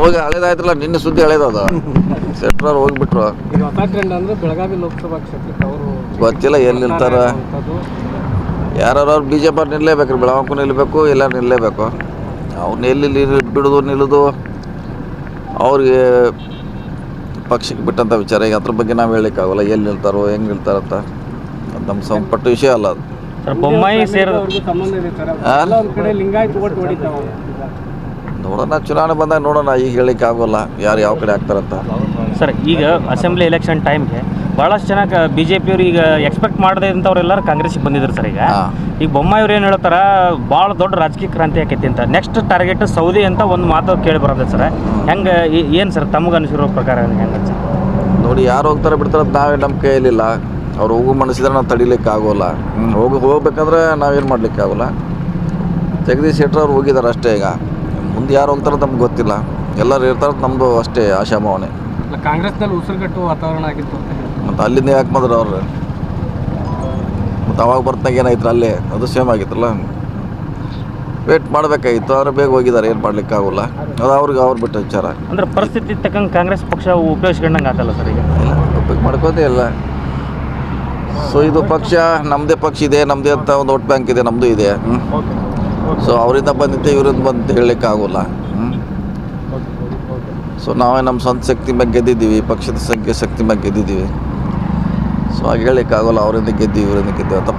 ಹೋಗಿ ಹಳೇದಾಯ್ತಲ್ಲ ನಿನ್ನ ಸುದ್ದಿ ಹಳೇದದು. ಶೆಟ್ರವ್ರು ಹೋಗ್ಬಿಟ್ರು. ಈಗ ಹೊಸ ಟ್ರೆಂಡ್ ಅಂದ್ರೆ ಬೆಳಗಾವಿ ಲೋಕಸಭಾ ಕ್ಷೇತ್ರಕ್ಕೆ ಅವರು ಗೊತ್ತಿಲ್ಲ ಎಲ್ಲಿ ನಿಲ್ತಾರ? ಯಾರು ಬಿ ಜೆ ಪಿ ನಿಲ್ಲಲೇಬೇಕು ರೀ ಬೆಳಗಾವಿ ನಿಲ್ಲಬೇಕು ಎಲ್ಲ ನಿಲ್ಲಲೇಬೇಕು ಅವ್ರನ್ನ ಎಲ್ಲಿ ಬಿಡುದು ನಿಲ್ಲುದು. ಅವ್ರಿಗೆ ಪಕ್ಷಕ್ಕೆ ಬಿಟ್ಟಂಥ ವಿಚಾರ. ಈಗ ಅದ್ರ ಬಗ್ಗೆ ನಾವು ಹೇಳಲಿಕ್ಕಾಗಲ್ಲ ಎಲ್ಲಿ ನಿಲ್ತಾರೋ ಹೆಂಗೆ ನಿಲ್ತಾರಂತ ಅದು ನಮ್ಮ ಸಂಪಟ್ಟ ವಿಷಯ ಅಲ್ಲ ಅದು. ಸರ್ ಬೊಮ್ಮಾಯಿ ಸೇರಿದ ಅವ್ರಿಗೆ ಸಂಬಂಧ ಇದೆ ಸರ್? ಎಲ್ಲ ಒಂದ್ ಕಡೆ ಲಿಂಗಾಯತ್ ಓಟ್ ಹೊಡಿತಾವ. ನೋಡೋಣ ಚುನಾವಣೆ ಬಂದಾಗ ನೋಡೋಣ ಈಗ ಹೇಳಿಕ್ಕೆ ಆಗೋಲ್ಲ ಯಾರು ಯಾವ ಕಡೆ ಆಗ್ತಾರಂತ. ಸರ್ ಈಗ ಅಸೆಂಬ್ಲಿ ಎಲೆಕ್ಷನ್ ಟೈಮ್ಗೆ ಭಾಳಷ್ಟು ಜನ ಬಿ ಜೆ ಪಿಯವ್ರು ಈಗ ಎಕ್ಸ್ಪೆಕ್ಟ್ ಮಾಡದೆ ಇಂಥವ್ರೆಲ್ಲರೂ ಕಾಂಗ್ರೆಸ್ಗೆ ಬಂದಿದ್ರು ಸರ್ ಈಗ. ಈಗ ಬೊಮ್ಮಾಯಿ ಅವ್ರು ಏನು ಹೇಳ್ತಾರ ಭಾಳ ದೊಡ್ಡ ರಾಜಕೀಯ ಕ್ರಾಂತಿ ಆಕೈತಿ ಅಂತ. ನೆಕ್ಸ್ಟ್ ಟಾರ್ಗೆಟ್ ಸೌದಿ ಅಂತ ಒಂದು ಮಾತು ಕೇಳಿ ಬರೋದ ಸರ್. ಹೆಂಗೆ ಏನು ಸರ್ ತಮಗೆ ಅನಿಸಿರೋ ಪ್ರಕಾರ ಹೆಂಗೆ ಸರ್ ನೋಡಿ ಯಾರು ಹೋಗ್ತಾರೆ ಬಿಡ್ತಾರೆ ನಾವು ನಮ್ಮ ಕೈಯಲ್ಲಿಲ್ಲ. ಅವ್ರು ಹೋಗು ಮನಸ್ಸಿದ್ರೆ ನಾವು ತಡಿಲಿಕ್ಕೆ ಆಗೋಲ್ಲ. ಹೋಗಿ ಹೋಗ್ಬೇಕಂದ್ರೆ ನಾವೇನು ಮಾಡ್ಲಿಕ್ಕೆ ಆಗೋಲ್ಲ. ಜಗದೀಶ್ ಶೆಟ್ಟರ್ ಅವ್ರು ಹೋಗಿದ್ದಾರೆ ಅಷ್ಟೇ ಈಗ. ಮುಂದೆ ಯಾರು ಹೋಗ್ತಾರೋ ನಮ್ಗೆ ಗೊತ್ತಿಲ್ಲ. ಎಲ್ಲರೂ ಇರ್ತಾರೆ ನಮ್ಮದು ಅಷ್ಟೇ ಆಶಾಭಾವನೆ. ಕಾಂಗ್ರೆಸ್ನಲ್ಲಿ ಉಸಿರುಗಟ್ಟು ವಾತಾವರಣ ಆಗಿತ್ತು ಮತ್ತು ಅಲ್ಲಿಂದ ಯಾಕೆ ಬಂದ್ರೆ ಅವ್ರು? ಮತ್ತು ಅವಾಗ ಬರ್ತಾಗ ಏನಾಯ್ತು ಅಲ್ಲೇ? ಅದು ಸೇಮ್ ಆಗಿತ್ತಲ್ಲ. ವೇಟ್ ಮಾಡಬೇಕಾಗಿತ್ತು ಆದರೆ ಬೇಗ ಹೋಗಿದ್ದಾರೆ ಏನು ಮಾಡ್ಲಿಕ್ಕೆ ಆಗೋಲ್ಲ ಅದು ಅವ್ರಿಗೆ ಅವ್ರು ಬಿಟ್ಟು ವಿಚಾರ. ಅಂದ್ರೆ ಪರಿಸ್ಥಿತಿ ತಕ್ಕಂಗೆ ಕಾಂಗ್ರೆಸ್ ಪಕ್ಷ ಉಪಯೋಗಿಸ್ಕೊಂಡಂಗೆ ಆಗಲ್ಲ ಸರ್ ಈಗ? ಇಲ್ಲ ಉಪಯೋಗ ಮಾಡ್ಕೋದೇ ಇಲ್ಲ. ಸೊ ಇದು ಪಕ್ಷ ನಮ್ಮದೇ ಪಕ್ಷ ಇದೆ ನಮ್ಮದೇ ಅಂತ ಒಂದು ವೋಟ್ ಬ್ಯಾಂಕ್ ಇದೆ ನಮ್ಮದು ಇದೆ. ಸೊ ಅವರಿಂದ ಬಂದಿದ್ದೆ ಇವರಿಂದ ಬಂದ ಹೇಳಲಿಕ್ಕೆ ಆಗೋಲ್ಲ. ಸೊ ನಾವೇ ನಮ್ಮ ಸ್ವಂತ ಶಕ್ತಿ ಮೇಲೆ ಗೆದ್ದಿದ್ದೀವಿ, ಪಕ್ಷದ ಸಂಖ್ಯೆ ಶಕ್ತಿ ಮೇಲೆ ಗೆದ್ದಿದ್ದೀವಿ. ಸೊ ಹಾಗೆ ಹೇಳಲಿಕ್ಕೆ ಆಗೋಲ್ಲ, ಅವರಿಂದ ಗೆದ್ದು ಇವರಿಂದ ಗೆದ್ದು ಅಂತ